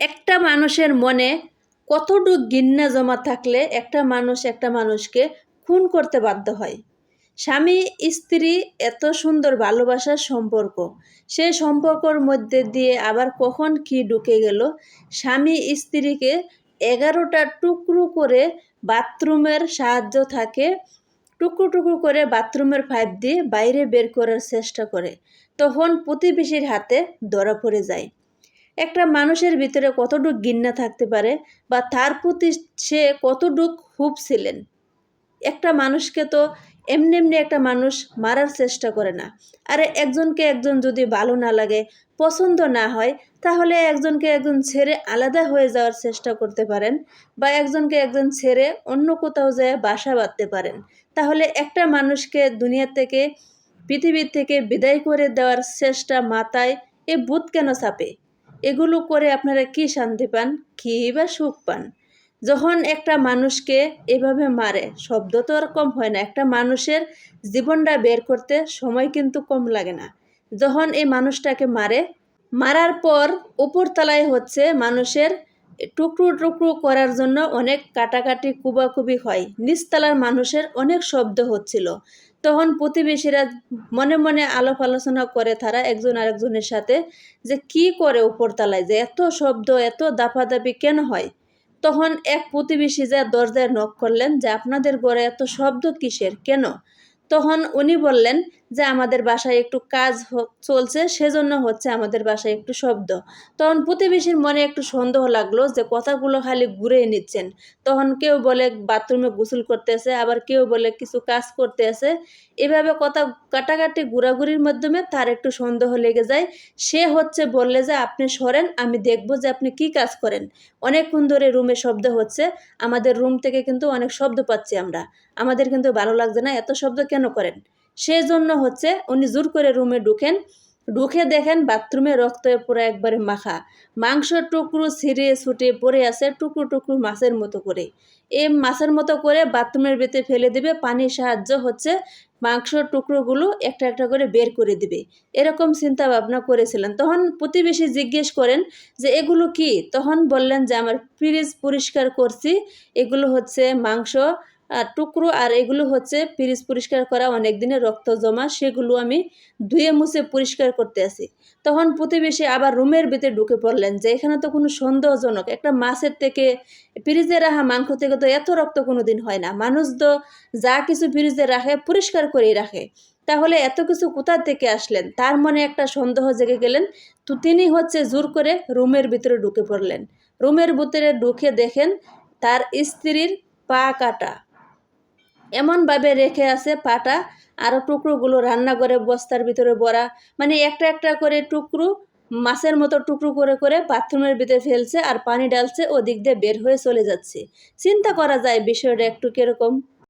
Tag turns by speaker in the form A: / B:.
A: একটা মানুষের মনে কতটুক ঘৃণা জমা থাকলে একটা মানুষ একটা মানুষকে খুন করতে বাধ্য হয়? স্বামী, স্ত্রী এত সুন্দর ভালোবাসার সম্পর্ক সেই সম্পর্কর মধ্যে দিয়ে আবার কখন কি ঢুকে গেল? স্বামী, স্ত্রীকে এগারোটা টুকরো করে বাথরুমের সাহায্য থাকে, টুকরো টুকরো করে বাথরুমের পাইপ দিয়ে বাইরে বের করার চেষ্টা করে। তখন প্রতিবেশীর হাতে ধরা পড়ে যায়। একটা মানুষের ভিতরে কতটুক গিন্না থাকতে পারে বা তার প্রতি সে কতটুক হুপ ছিলেন? একটা মানুষকে তো এমনি এমনি একটা মানুষ মারার চেষ্টা করে না। আরে একজনকে একজন যদি ভালো না লাগে, পছন্দ না হয়, তাহলে একজনকে একজন ছেড়ে আলাদা হয়ে যাওয়ার চেষ্টা করতে পারেন বা একজনকে একজন ছেড়ে অন্য কোথাও যেয়ে বাসা বাঁধতে পারেন। তাহলে একটা মানুষকে দুনিয়া থেকে পৃথিবীর থেকে বিদায় করে দেওয়ার চেষ্টা মাথায় এ ভূত কেন চাপে? এগুলো করে আপনারা কি শান্তি পান? কী বা সুখ পান? যখন একটা মানুষকে এভাবে মারে, শব্দ তো আর কম হয় না। একটা মানুষের জীবনটা বের করতে সময় কিন্তু কম লাগে না। যখন এই মানুষটাকে মারে, মারার পর উপরতলায় হচ্ছে মানুষের টুকরো টুকরো করার জন্য অনেক কাটাকাটি কুবাকুবি হয়। নিচতলার মানুষের অনেক শব্দ হচ্ছিল। তখন প্রতিবেশীরা মনে মনে আলাপ আলোচনা করে তারা একজন আরেকজনের সাথে যে কি করে উপরতলায়, যে এত শব্দ, এত দাপাদাপি কেন হয়? তখন এক প্রতিবেশী যা দরজায় নখ করলেন যে, আপনাদের ঘরে এত শব্দ কিসের? কেন? তখন উনি বললেন যে আমাদের বাসায় একটু কাজ চলছে, সেজন্য হচ্ছে আমাদের বাসায় একটু শব্দ। তখন প্রতিবেশীর মনে একটু সন্দেহ লাগল যে কথাগুলো খালি ঘুরে নিচ্ছেন। তখন কেউ বলে বাথরুমে গোসল করতে করতেছে, আবার কেউ বলে কিছু কাজ করতে করতেছে। এভাবে কথা কাটাকাটি ঘোরাঘুরির মাধ্যমে তার একটু সন্দেহ লেগে যায়। সে হচ্ছে বললে যে, আপনি সরেন, আমি দেখব যে আপনি কি কাজ করেন। অনেকক্ষণ ধরে রুমে শব্দ হচ্ছে। আমাদের রুম থেকে কিন্তু অনেক শব্দ পাচ্ছি আমরা। আমাদের কিন্তু ভালো লাগছে না, এত শব্দ কেন করেন? সেই জন্য হচ্ছে উনি জোর করে রুমে ঢুকেন। ঢুকে দেখেন বাথরুমে রক্ত পুরো একবারে মাখা। মাংসর টুকরো ছিঁড়ে ছুটে পড়ে আছে টুকরো টুকরো মাছের মতো করে। এই মাছের মতো করে বাথরুমের ভিতরে ফেলে দিবে, পানির সাহায্য হচ্ছে মাংসর টুকরোগুলো একটা একটা করে বের করে দিবে। এরকম চিন্তা ভাবনা করেছিলেন। তখন প্রতিবেশী জিজ্ঞেস করেন যে, এগুলো কি? তখন বললেন যে, আমার ফ্রিজ পরিষ্কার করছি। এগুলো হচ্ছে মাংস টুকরো আর এগুলো হচ্ছে ফ্রিজ পরিষ্কার করা, অনেক দিনের রক্ত জমা, সেগুলো আমি ধুয়ে মুছে পরিষ্কার করতে আসি। তখন প্রতিবেশী আবার রুমের ভিতরে ঢুকে পড়লেন যে, এখানে তো কোনো সন্দেহজনক, একটা মাছের থেকে ফ্রিজে রাখা মাংস থেকে তো এত রক্ত কোনো দিন হয় না। মানুষ তো যা কিছু ফ্রিজে রাখে, পরিষ্কার করেই রাখে। তাহলে এত কিছু কোথা থেকে আসলেন? তার মনে একটা সন্দেহ জেগে গেলেন। তো তিনি হচ্ছে জোর করে রুমের ভিতরে ঢুকে পড়লেন। রুমের ভিতরে ঢুকে দেখেন তার স্ত্রীর পা কাটা। এমনভাবে রেখে আছে পাটা আরও টুকরোগুলো রান্না করে বস্তার ভিতরে বড়া। মানে একটা একটা করে টুকরো, মাছের মতো টুকরো করে করে বাথরুমের ভিতরে ফেলছে আর পানি ডালছে ওদিক দিয়ে বের হয়ে চলে যাচ্ছে। চিন্তা করা যায় বিষয়টা একটু কীরকম?